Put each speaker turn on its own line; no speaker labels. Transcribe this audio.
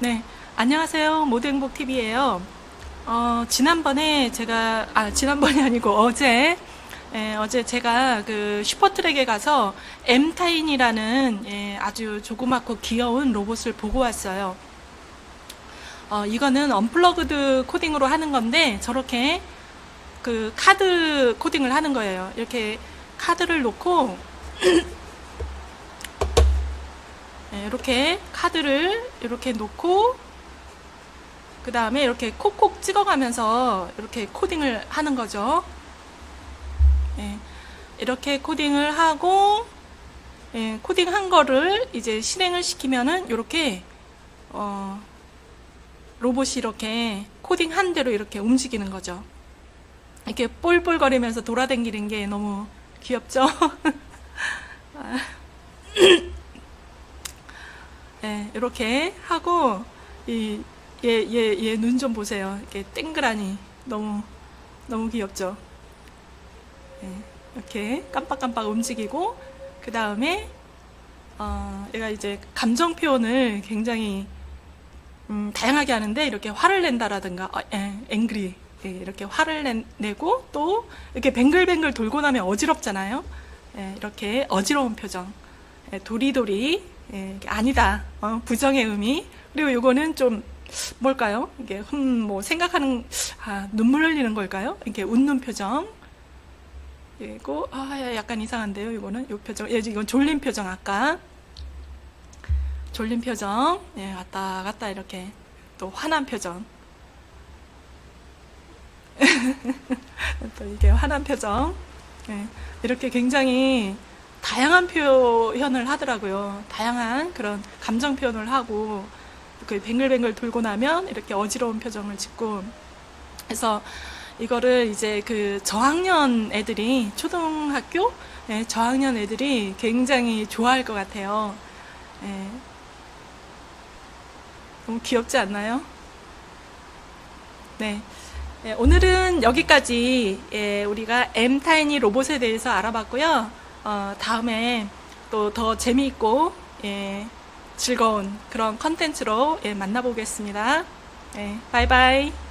네, 안녕하세요. 모두행복TV예요. 어, 지난번에 제가, 아, 지난번이 아니고 어제, 예, 어제 제가 그 슈퍼트랙에 가서 엠타인이라는 예, 아주 조그맣고 귀여운 로봇을 보고 왔어요. 어, 이거는 언플러그드 코딩으로 하는 건데 저렇게 그 카드 코딩을 하는 거예요. 이렇게 카드를 놓고 네, 이렇게 카드를 이렇게 놓고 그 다음에 이렇게 콕콕 찍어가면서 이렇게 코딩을 하는 거죠. 네, 이렇게 코딩을 하고 예, 코딩 한 거를 이제 실행을 시키면은 이렇게 어, 로봇이 이렇게 코딩 한 대로 이렇게 움직이는 거죠. 이렇게 볼볼거리면서 돌아다니는 게 너무 귀엽죠? 아. 네, 이렇게 하고 이 얘 얘 얘 눈 좀 보세요. 이렇게 땡그라니 너무 너무 귀엽죠. 네, 이렇게 깜빡깜빡 움직이고 그 다음에 어, 얘가 이제 감정 표현을 굉장히 음, 다양하게 하는데 이렇게 화를 낸다라든가 어, 예, 앵그리 예, 이렇게 화를 내, 내고 또 이렇게 뱅글뱅글 돌고 나면 어지럽잖아요. 예, 이렇게 어지러운 표정, 예, 도리도리 예, 아니다. 어, 부정의 의미. 그리고 요거는 좀 뭘까요? 이게 흠 뭐 생각하는 아, 눈물 흘리는 걸까요? 이렇게 웃는 표정. 그리고 아 야, 약간 이상한데요. 이거는? 요 표정. 예, 이건 졸린 표정 아까. 졸린 표정. 예, 왔다 갔다 이렇게. 또 화난 표정. 또 이게 화난 표정. 예, 이렇게 굉장히 다양한 표현을 하더라고요. 다양한 그런 감정 표현을 하고 그 뱅글뱅글 돌고 나면 이렇게 어지러운 표정을 짓고 그래서 이거를 이제 그 저학년 애들이 초등학교 예, 저학년 애들이 굉장히 좋아할 것 같아요. 예. 너무 귀엽지 않나요? 네. 예, 오늘은 여기까지 예, 우리가 M 타이니 로봇에 대해서 알아봤고요. 어, 다음에 또 더 재미있고 예, 즐거운 그런 컨텐츠로 예, 만나보겠습니다. 예, 바이바이.